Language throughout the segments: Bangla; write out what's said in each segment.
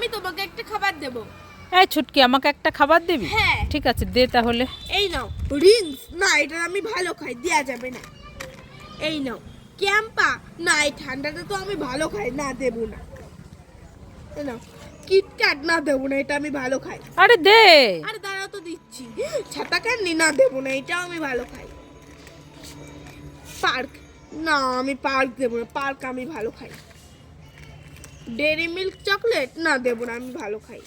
আমি তোমাকে একটা খাবার দেব। এই ছুটকি আমাকে একটা খাবার দিবি? হ্যাঁ। ঠিক আছে দে তাহলে। এই নাও রিংস না এটা আমি ভালো খাই দেয়া যাবে না। এই নাও ক্যাম্পা না এই ঠান্ডাটা তো আমি ভালো খাই না দেবো না। এই নাও কিটক্যাট না দেবো না এটা আমি ভালো খাই। আরে দে। আরে দাঁড়াও তো দিচ্ছি। ছাতা ক্যান্ডি না দেবো না এটাও আমি ভালো খাই। পার্ক। না আমি পার্ক দেবো না পার্ক আমি ভালো খাই। ডেরি মিল্ক চকলেট না দেবো না আমি ভালো খাই।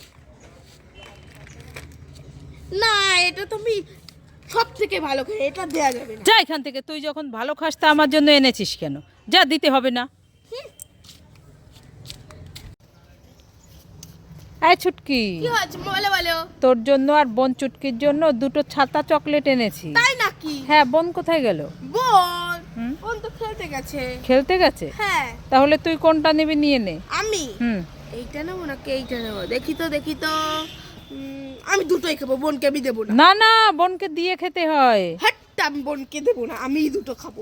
না এটা তুমি সব থেকে ভালো খাই এটা দেয়া যাবে না। যা এখান থেকে তুই যখন ভালো খাস তা আমার জন্য এনেছিস কেন? যা দিতে হবে না। এই ছুটকি। কি হয়েছে? বলে বলো। তোর জন্য আর বোন চুটকির জন্য দুটো ছাতা চকলেট এনেছি। তাই নাকি? হ্যাঁ বোন কোথায় গেল? বোন! বোন তো খেলতে গেছে। খেলতে গেছে? হ্যাঁ। তাহলে তুই কোনটা নিবি নিয়ে নে। আমি? হুম। এইটা নেব নাকি এইটা নেব? দেখি তো দেখি তো। আমি দুটোই খাব বোনকে আমি দেবো না। না না বোনকে দিয়ে খেতে হয়। হাট আমি বোনকে দেবো না আমি দুটো খাব।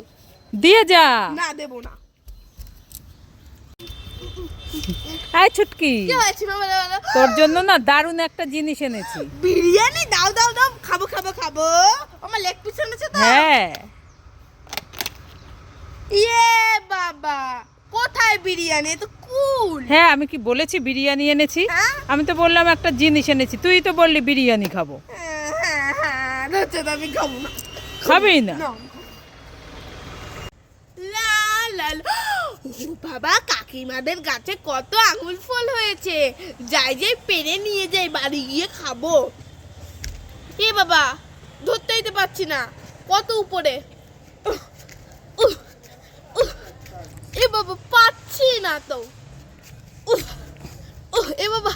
দিয়ে যা। না দেবো না। এই ছুটকি। তোর জন্য না দারুণ একটা জিনিস এনেছি। বিরিয়ানি? দাও দাও দাও খাব খাব খাব। আমার লেগ পিস এনেছে তো। হ্যাঁ। ইয়ে বাবা কোথায় বিরিয়ানি? তো কুল। হ্যাঁ আমি কি বলেছি বিরিয়ানি এনেছি? হ্যাঁ? আমি তো বললাম একটা জিনিস এনেছি। তুই তো বললি বিরিয়ানি খাব। হ্যাঁ হ্যাঁ আমি খাব। খাবি না? বাবা কাকিমাদের গাছে কত আঙুল ফল হয়েছে। যাই যাই পেরে নিয়ে যাই বাড়ি গিয়ে খাব। এ বাবা ধরতেই তো পারছি না। কত উপরে? বাবা পাচ্ছি না তো। এ বাবা।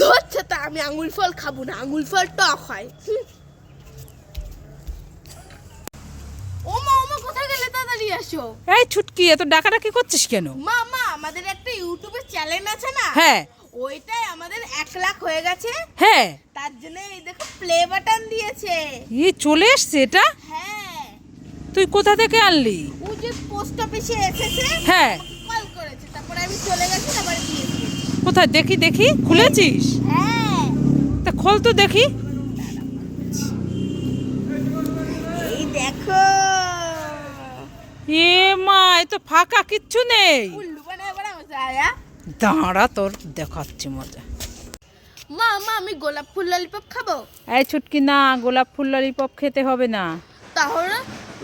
ধরছে তা আমি আঙুল ফল খাব না আঙুল ফল টক হয়। আসো? এই ছুটকি এত ডাকাডাকি করছিস কেন? মা মা আমাদের একটা ইউটিউবে চ্যানেল আছে না? হ্যাঁ। ওইটাই আমাদের এক লাখ হয়ে গেছে। হ্যাঁ। তার জন্য এই দেখো প্লে বাটন দিয়েছে। ই চলে এসছে এটা? হ্যাঁ তুই কোথা থেকে আনলি? ও যে পোস্ট অফিসে এসেছে হ্যাঁ। কল করেছে। তারপরে আমি চলে গেছি তারপরে দিয়েছি। কোথায়? দেখি দেখি খুলেছিস? হ্যাঁ। তা খোল তো দেখি। এই দেখো। এ মা এ তো ফাঁকা কিচ্ছু নেই। দাঁড়া তোর দেখাচ্ছি মজা। মা মা আমি গোলাপ ফুল ললিপপ খাব? এই ছুটকি না গোলাপ ফুল ললিপপ খেতে হবে না। তাহলে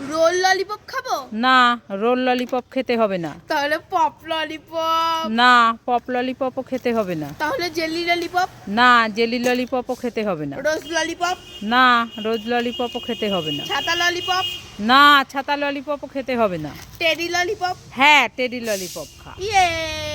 রোল ললিপপ খাব? না রোল ললিপপ খেতে হবে না। তাহলে পপ ললিপপ। না পপ ললিপপও খেতে হবে না। তাহলে জেলি ললিপপ? না জেলি ললিপপও খেতে হবে না। Rose lollipop? না রোজ ললিপপও খেতে হবে না। ছাতা ললিপপ? না ছাতা ললিপপও খেতে হবে না। Teddy lollipop? হ্যাঁ টেডি ললিপপ খা। ইয়ে!